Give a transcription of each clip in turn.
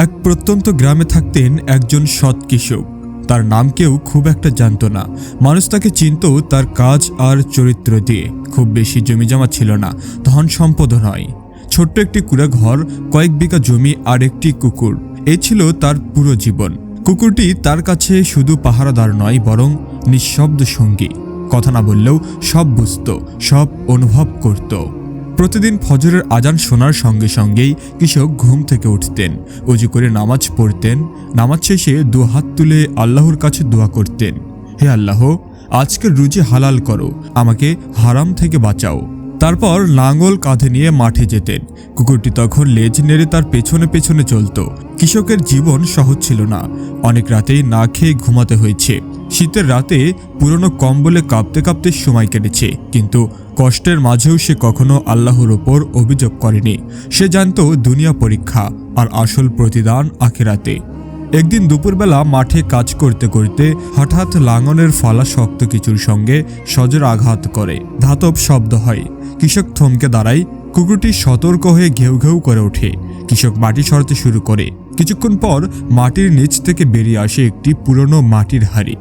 এক প্রত্যন্ত গ্রামে থাকতেন একজন সৎ কৃষক। তার নাম কেউ খুব একটা জানতো না। মানুষ তাকে চিনত তার কাজ আর চরিত্র দিয়ে। খুব বেশি জমিজমা ছিল না, ধন সম্পদও নয়। ছোট্ট একটি কুড়ে ঘর কয়েক বিঘা জমি আর একটি কুকুর। এ ছিল তার পুরো জীবন। কুকুরটি তার কাছে শুধু পাহারাদার নয়, বরং নিঃশব্দ সঙ্গী। কথা না বললেও সব বুঝত, সব অনুভব করত। প্রতিদিন ফজরের আজান শোনার সঙ্গে সঙ্গেই কৃষক ঘুম থেকে উঠতেন অজু করে নামাজ পড়তেন, নামাজ শেষে দু হাত তুলে আল্লাহর কাছে দোয়া করতেন। হে আল্লাহ আজকের রুজি হালাল করো, আমাকে হারাম থেকে বাঁচাও। তারপর লাঙ্গল কাঁধে নিয়ে মাঠে যেতেন। কুকুরটি তখন লেজ নেড়ে তার পেছনে পেছনে চলত। কৃষকের জীবন সহজ ছিল না। অনেক রাতেই না খেয়ে ঘুমাতে হয়েছে। শীতের রাতে পুরনো কম্বলে কাঁপতে কাঁপতে সময় কেটেছে, কিন্তু কষ্টের মাঝেও সে কখনো আল্লাহর ওপর অভিযোগ করেনি। সে জানত দুনিয়া পরীক্ষা আর আসল প্রতিদান আখেরাতে। একদিন দুপুরবেলা মাঠে কাজ করতে করতে হঠাৎ লাঙলের ফলা শক্ত কিছুর সঙ্গে সজোর আঘাত করে। ধাতব শব্দ হয়। কৃষক থমকে দাঁড়ায়, কুকুরটি সতর্ক হয়ে ঘেউ ঘেউ করে ওঠে। কৃষক মাটি সরাতে শুরু করে। কিছুক্ষণ পর মাটির নিচ থেকে বেরিয়ে আসে একটি পুরনো মাটির হাড়ি।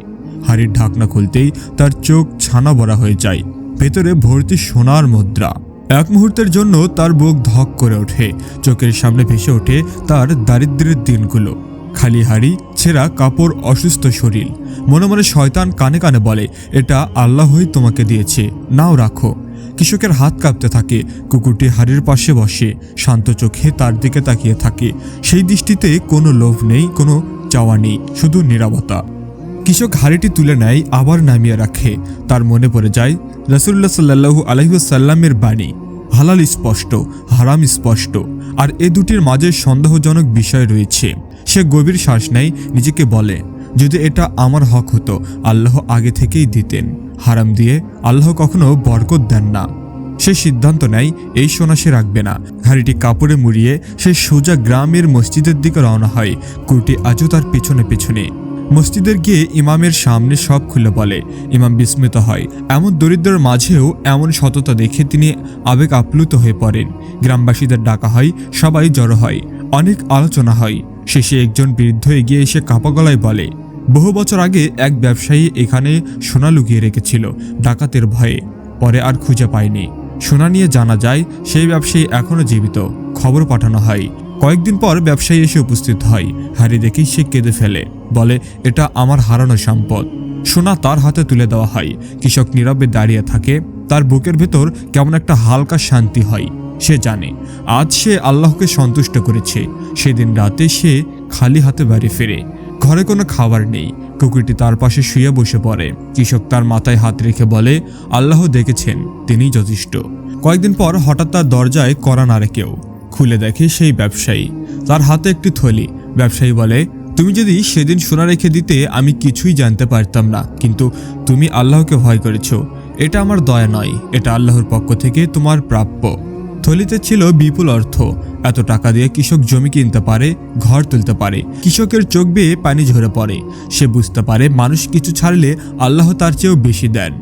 হাড়ির ঢাকনা খুলতেই তার চোখ ছানা বড়া হয়ে যায়। ভেতরে ভর্তি সোনার মুদ্রা। এক মুহূর্তের জন্য তার বুক ধক করে ওঠে। চোখের সামনে ভেসে ওঠে তার দারিদ্র্যের দিনগুলো। খালি হাড়ি, ছেঁড়া কাপড়, অসুস্থ শরীর। মনে মনে শয়তান কানে কানে বলে, এটা আল্লাহই তোমাকে দিয়েছে। নাও রাখো। কৃষকের হাত কাঁপতে থাকে। কুকুরটি হাড়ির পাশে বসে, শান্ত চোখে তার দিকে তাকিয়ে থাকে। সেই দৃষ্টিতে কোনো লোভ নেই, কোনো চাওয়া নেই, শুধু নিরাপত্তা কৃষক হাড়িটি তুলে নেয়, আবার নামিয়ে রাখে। তার মনে পড়ে যায় রসুল্লাহ সাল্লাহু আলহিসাল্লামের বাণী, হালাল স্পষ্ট, হারাম স্পষ্ট, আর এ দুটির মাঝে সন্দেহজনক বিষয় রয়েছে। সে গভীর শ্বাস নেয়, নিজেকে বলে, যদি এটা আমার হক হতো, আল্লাহ আগে থেকেই দিতেন। হারাম দিয়ে আল্লাহ কখনো বরকত দেন না। সে সিদ্ধান্ত নেয়, এই সোনা সে রাখবে না। হাড়িটি কাপড়ে মুড়িয়ে সে সোজা গ্রামের মসজিদের দিকে রওনা হয়। কুর্টি আজও তার পেছনে পেছনে। মসজিদের গিয়ে ইমামের সামনে সব খুলে বলে, ইমাম বিস্মিত হয়। এমন দরিদ্রের মাঝেও এমন সততা দেখে তিনি আবেগ আপ্লুত হয়ে পড়েন। গ্রামবাসীদের ডাকা হয়, সবাই জড়ো হয়। অনেক আলোচনা হয়। শেষে একজন বৃদ্ধ এগিয়ে এসে কাপা গলায় বলে, বহু বছর আগে এক ব্যবসায়ী এখানে সোনা লুকিয়ে রেখেছিল ডাকাতের ভয়ে। পরে আর খুঁজে পায়নি। সোনা নিয়ে জানা যায়, সেই ব্যবসায়ী এখনও জীবিত। খবর পাঠানো হয়। কয়েকদিন পর ব্যবসায়ী এসে উপস্থিত হয়। হারি দেখেই সে কেঁদে ফেলে। বলে, এটা আমার হারানো সম্পদ। সোনা তার হাতে তুলে দেওয়া হয়। কৃষক নীরবে দাঁড়িয়ে থাকে। তার বুকের ভেতর কেমন একটা হালকা শান্তি হয়, সে জানে। আজ সে আল্লাহকে সন্তুষ্ট করেছে। সেদিন রাতে সে খালি হাতে বাড়ি ফেরে। ঘরে কোনো খাবার নেই। কুকুরটি তার পাশে শুয়ে বসে পড়ে। কৃষক তার মাথায় হাত রেখে বলে, আল্লাহ দেখেছেন, তিনিই যথেষ্ট। কয়েকদিন পর হঠাৎ তার দরজায় করা নাড়ে কেউ। খুলে দেখে সেই ব্যবসায়ী। তার হাতে একটি থলি। ব্যবসায়ী বলে, তুমি যদি সেদিন সোনা রেখে দিতে, আমি কিছুই জানতে পারতাম না। কিন্তু তুমি আল্লাহকে ভয় করেছ। এটা আমার দয়া নয়। এটা আল্লাহর পক্ষ থেকে তোমার প্রাপ্য। থলিতে ছিল বিপুল অর্থ। এত টাকা দিয়ে কৃষক জমি কিনতে পারে, ঘর তুলতে পারে। কৃষকের চোখ বেয়ে পানি ঝরে পড়ে। সে বুঝতে পারে, মানুষ কিছু ছাড়লে আল্লাহ তার চেয়েও বেশি দেন।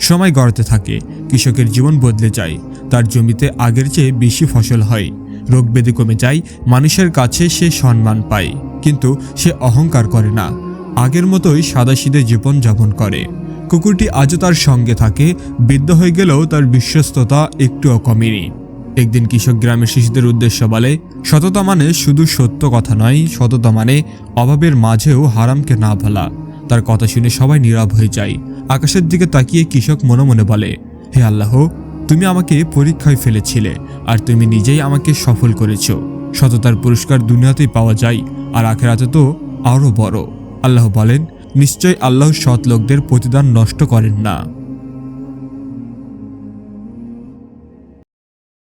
সময় গড়তে থাকে। কৃষকের জীবন বদলে যায়। তার জমিতে আগের চেয়ে বেশি ফসল হয়। রোগ ব্যাধি কমে যায়, মানুষের কাছে সে সম্মান পায়, কিন্তু সে অহংকার করে না। আগের মতোই সাদাসিদে জীবন যাপন করে। কুকুরটি আজও তার সঙ্গে থাকে, বৃদ্ধ হয়ে গেলেও তার বিশ্বস্ততা একটুও কমেনি। একদিন কৃষক গ্রামের শিশুদের উদ্দেশ্য বলে, সততা মানে শুধু সত্য কথা নয়, সততা মানে অভাবের মাঝেও হারামকে না ভোলা। তার কথা শুনে সবাই নীরব হয়ে যায়। আকাশের দিকে তাকিয়ে কৃষক মনে মনে বলে, হে আল্লাহ তুমি আমাকে পরীক্ষায় ফেলেছিলে, আর তুমি নিজেই আমাকে সফল করেছ। সততার পুরস্কার দুনিয়াতেই পাওয়া যায়, আর আখেরাতে তো আরও বড়। আল্লাহ বলেন নিশ্চয় আল্লাহ সৎ লোকদের প্রতিদান নষ্ট করেন না।